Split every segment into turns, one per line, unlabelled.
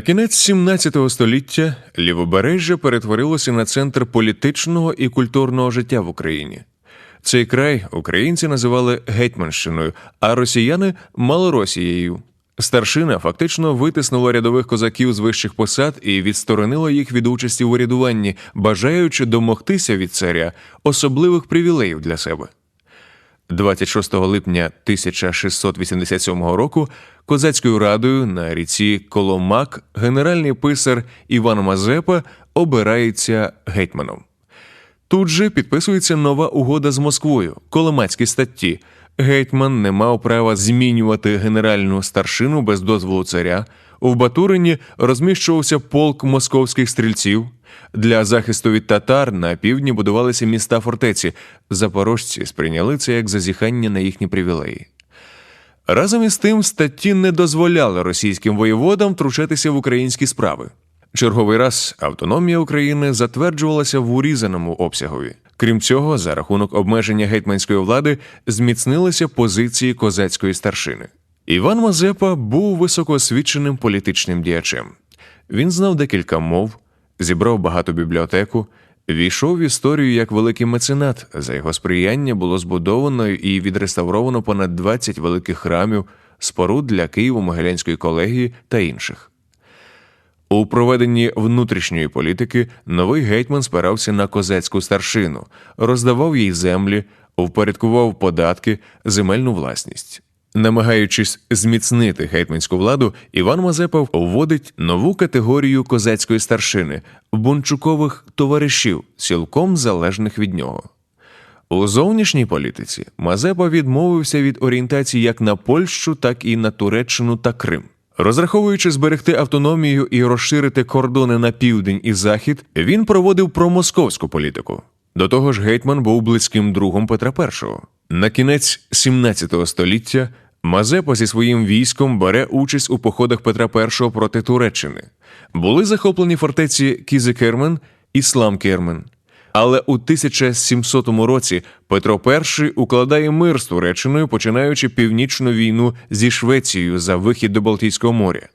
На кінець 17 століття лівобережжя перетворилося на центр політичного і культурного життя в Україні. Цей край українці називали Гетьманщиною, а росіяни Малоросією. Старшина фактично витиснула рядових козаків з вищих посад і відсторонила їх від участі в урядуванні, бажаючи домогтися від царя особливих привілеїв для себе. 26 липня 1687 року козацькою радою на ріці Коломак генеральний писар Іван Мазепа обирається гетьманом. Тут же підписується нова угода з Москвою, Коломацькі статті. Гетьман не мав права змінювати генеральну старшину без дозволу царя. У Батурині розміщувався полк московських стрільців. Для захисту від татар на півдні будувалися міста фортеці. Запорожці сприйняли це як зазіхання на їхні привілеї. Разом із тим статті не дозволяли російським воєводам втручатися в українські справи. Черговий раз автономія України затверджувалася в урізаному обсягові. Крім цього, за рахунок обмеження гетьманської влади зміцнилися позиції козацької старшини. Іван Мазепа був високоосвіченим політичним діячем. Він знав декілька мов, зібрав багату бібліотеку, війшов в історію як великий меценат. За його сприяння було збудовано і відреставровано понад 20 великих храмів, споруд для Києво-Могилянської колегії та інших. У проведенні внутрішньої політики новий гетьман спирався на козацьку старшину, роздавав їй землі, впорядкував податки, земельну власність. Намагаючись зміцнити гетьманську владу, Іван Мазепа вводить нову категорію козацької старшини бунчукових товаришів, цілком залежних від нього. У зовнішній політиці Мазепа відмовився від орієнтації як на Польщу, так і на Туреччину та Крим. Розраховуючи зберегти автономію і розширити кордони на південь і захід, він проводив промосковську політику. До того ж, гетьман був близьким другом Петра І. На кінець 17 століття Мазепа зі своїм військом бере участь у походах Петра І проти Туреччини. Були захоплені фортеці Кізикермен і Сламкермен. Але у 1700 році Петро І укладає мир з Туреччиною, починаючи північну війну зі Швецією за вихід до Балтійського моря.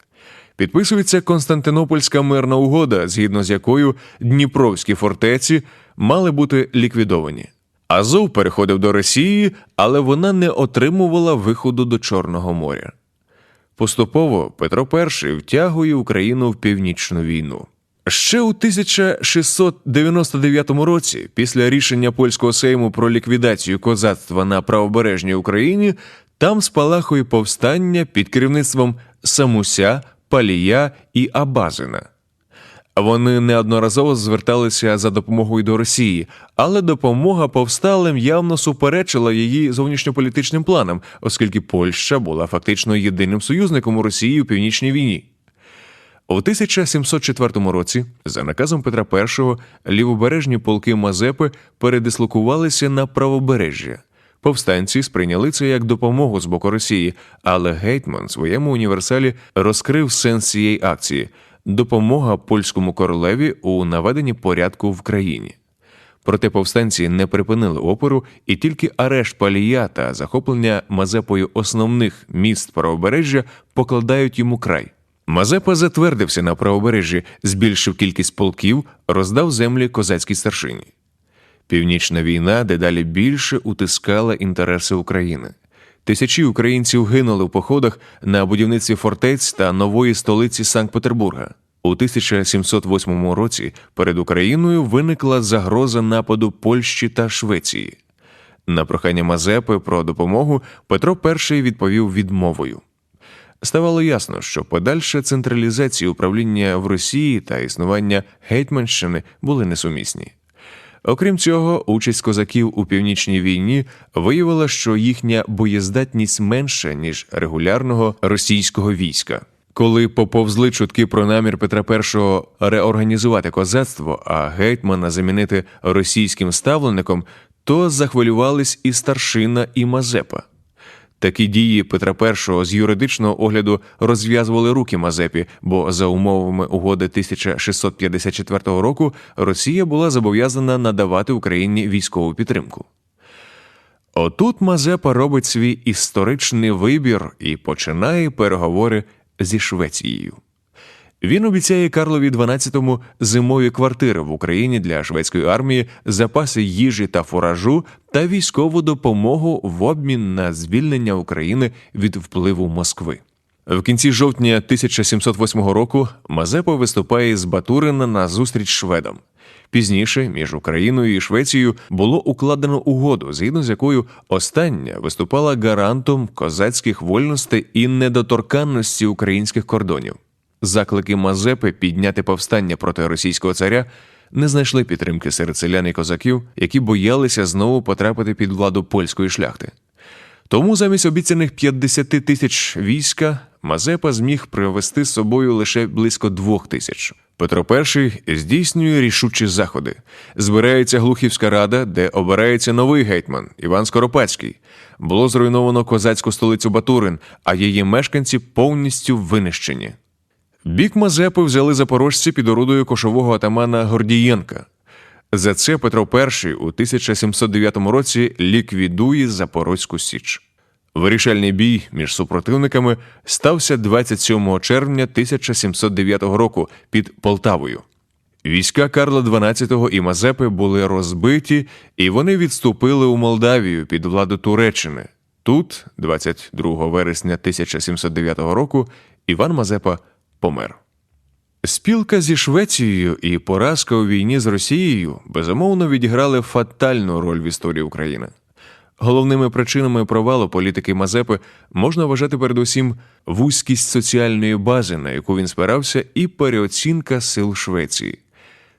Підписується Константинопольська мирна угода, згідно з якою Дніпровські фортеці мали бути ліквідовані. Азов переходив до Росії, але вона не отримувала виходу до Чорного моря. Поступово Петро І втягує Україну в північну війну. Ще у 1699 році, після рішення польського сейму про ліквідацію козацтва на правобережній Україні, там спалахує повстання під керівництвом Самуся, Палія і Абазина. Вони неодноразово зверталися за допомогою до Росії, але допомога повсталим явно суперечила її зовнішньополітичним планам, оскільки Польща була фактично єдиним союзником у Росії у північній війні. У 1704 році, за наказом Петра І, лівобережні полки Мазепи передислокувалися на правобережжя. Повстанці сприйняли це як допомогу з боку Росії, але гетьман в своєму універсалі розкрив сенс цієї акції допомога польському королеві у наведенні порядку в країні. Проте повстанці не припинили опору, і тільки арешт палія та захоплення Мазепою основних міст правобережжя покладають йому край. Мазепа затвердився на правобережжі, збільшив кількість полків, роздав землі козацькій старшині. Північна війна дедалі більше утискала інтереси України. Тисячі українців гинули в походах на будівництві фортець та нової столиці Санкт-Петербурга. У 1708 році перед Україною виникла загроза нападу Польщі та Швеції. На прохання Мазепи про допомогу Петро І відповів відмовою. Ставало ясно, що подальша централізація управління в Росії та існування Гетьманщини були несумісні. Окрім цього, участь козаків у північній війні виявила, що їхня боєздатність менша ніж регулярного російського війська. Коли поповзли чутки про намір Петра І реорганізувати козацтво, а гетьмана замінити російським ставленником, то захвилювались і старшина, і Мазепа. Такі дії Петра І з юридичного огляду розв'язували руки Мазепі, бо за умовами угоди 1654 року Росія була зобов'язана надавати Україні військову підтримку. Отут Мазепа робить свій історичний вибір і починає переговори зі Швецією. Він обіцяє Карлові XII зимові квартири в Україні для шведської армії, запаси їжі та фуражу та військову допомогу в обмін на звільнення України від впливу Москви. В кінці жовтня 1708 року Мазепа виступає з Батурина на зустріч шведам. Пізніше між Україною і Швецією було укладено угоду, згідно з якою остання виступала гарантом козацьких вольностей і недоторканності українських кордонів. Заклики Мазепи підняти повстання проти російського царя не знайшли підтримки серед селян і козаків, які боялися знову потрапити під владу польської шляхти. Тому замість обіцяних 50 тисяч війська Мазепа зміг привезти з собою лише близько двох тисяч. Петро І здійснює рішучі заходи. Збирається Глухівська рада, де обирається новий гетьман Іван Скоропадський. Було зруйновано козацьку столицю Батурин, а її мешканці повністю винищені. Бік Мазепи взяли запорожці під орудою кошового атамана Гордієнка. За це Петро І у 1709 році ліквідує Запорозьку Січ. Вирішальний бій між супротивниками стався 27 червня 1709 року під Полтавою. Війська Карла XII і Мазепи були розбиті, і вони відступили у Молдавію під владу Туреччини. Тут, 22 вересня 1709 року, Іван Мазепа помер. Спілка зі Швецією і поразка у війні з Росією безумовно відіграли фатальну роль в історії України. Головними причинами провалу політики Мазепи можна вважати передусім вузькість соціальної бази, на яку він спирався, і переоцінка сил Швеції.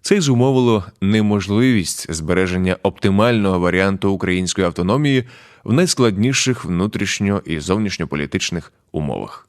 Це й зумовило неможливість збереження оптимального варіанту української автономії в найскладніших внутрішньо і зовнішньополітичних умовах.